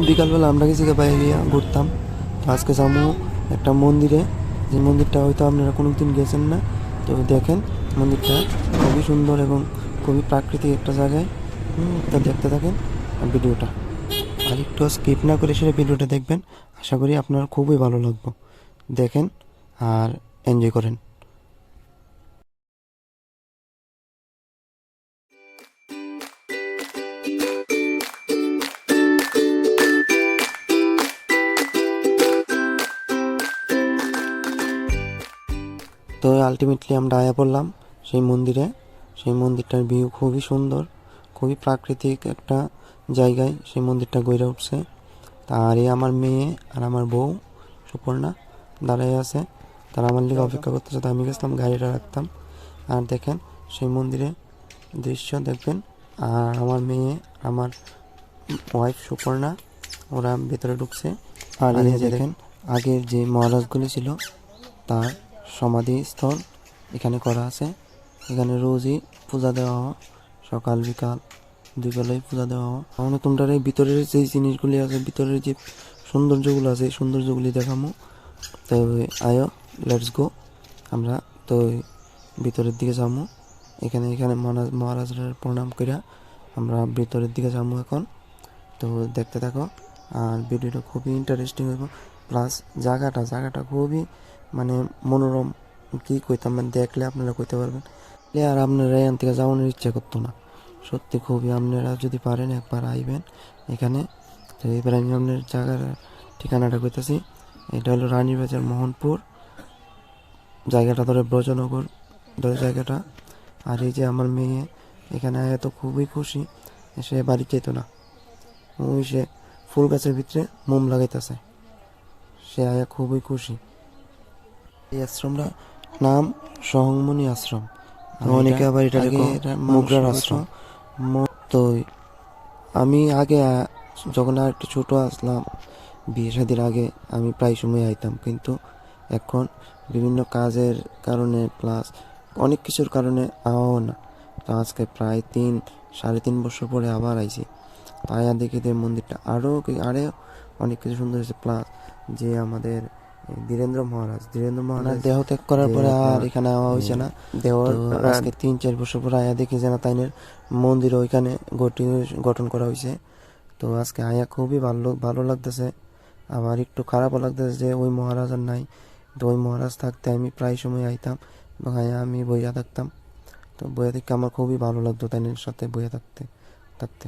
বিকালবেলা আমরা গেছি বাইরে গিয়ে ঘুরতাম। তো আজকে যাব একটা মন্দিরে। যে মন্দিরটা হয়তো আপনারা কোনোদিন গেছেন না। তো দেখেন, মন্দিরটা খুবই সুন্দর এবং খুবই প্রাকৃতিক একটা জায়গায়। তা দেখতে থাকেন ভিডিওটা। আর একটু স্কিপ না করে সেটা ভিডিওটা দেখবেন। আশা করি আপনার খুবই ভালো লাগবে। দেখেন আর এনজয় করেন। তো আলটিমেটলি আমরা আয়া পড়লাম সেই মন্দিরে। সেই মন্দিরটার ভিউ খুবই সুন্দর খুবই প্রাকৃতিক একটা জায়গায় সেই মন্দিরটা গড়ে উঠছে। আর এই আমার মেয়ে আর আমার বউ সুপর্ণা দাঁড়ায় আছে। তারা আমার লিগে অপেক্ষা করতেছে তো আমি গেছিলাম গাড়িটা রাখতাম। আর দেখেন সেই মন্দিরে দৃশ্য দেখবেন। আর আমার মেয়ে আমার ওয়াইফ সুপর্ণা ওরা ভেতরে ঢুকছে। আর এই দেখেন আগের যে মহারাজগুলি ছিল তার সমাধিস্থল এখানে করা আছে। এখানে রোজই পূজা দেওয়া হয়। সকাল, বিকাল দুই বেলায় পূজা দেওয়া হয়। আমরা তোমরা এই ভিতরের যে জিনিসগুলি আছে, ভিতরের যে সৌন্দর্যগুলো আছে সৌন্দর্যগুলি দেখামো। তো আয়ো, লেটস গো। আমরা তো ভিতরের দিকে যাব এখানে এখানে মহারাজ মহারাজের প্রণাম করিয়া আমরা ভিতরের দিকে যাব এখন। তো দেখতে থাকো। আর ভিডিওটা খুবই ইন্টারেস্টিং হইব প্লাস জায়গাটা জায়গাটা খুবই মানে মনোরম কি কইতাম মানে দেখলে আপনারা কইতে পারবেন। আর আপনারা এখান থেকে যাওয়ানোর ইচ্ছা করতো না। সত্যি খুবই আপনারা যদি পারেন একবার আইবেন এখানে। তো এবার আমি আপনার জায়গার ঠিকানাটা কইতেছি। এটা হলো রানীবাজার মোহনপুর, জায়গাটা ধরে ব্রজনগর, ধরে জায়গাটা। আর এই যে আমার মেয়ে এখানে আয়া তো খুবই খুশি, সে বাড়ি যেত না। ওই সে ফুল গাছের ভিতরে মোম লাগাইতেছে। সে আয়া খুবই খুশি। এই আশ্রমটা নাম সহংমণি আশ্রম। অনেকে আবার এটা মুগরার আশ্রম। তো আমি আগে যখন আর একটু ছোট আসলাম বিয়ে শাদির আগে আমি প্রায় সময় আইতাম। কিন্তু এখন বিভিন্ন কাজের কারণে প্লাস অনেক কিছুর কারণে আওয়াও না। তো আজকে প্রায় তিন সাড়ে তিন বছর পরে আবার আইছি। তাই আর দেখি মন্দিরটা আরও আরও অনেক কিছু সুন্দর হয়েছে। প্লাস যে আমাদের ধীরেন্দ্র মহারাজ ধীরেন্দ্র মহারাজ দেহ ত্যাগ করার পরে আর এখানে আওয়া হয়েছে না। দেহ আজকে তিন চার বছর পরে আয়া দেখি যে না তাইনের মন্দির ওইখানে গঠন গঠন করা হয়েছে তো আজকে আয়া খুবই ভালো ভালো লাগতেছে। আবার একটু খারাপও লাগতেছে যে ওই মহারাজ আর নাই। তো ওই মহারাজ থাকতে আমি প্রায় সময় আইতাম এবং আয়া আমি বইয়া থাকতাম। তো বইয়া থেকে আমার খুবই ভালো লাগতো তাইনের সাথে বইয়া থাকতে থাকতে।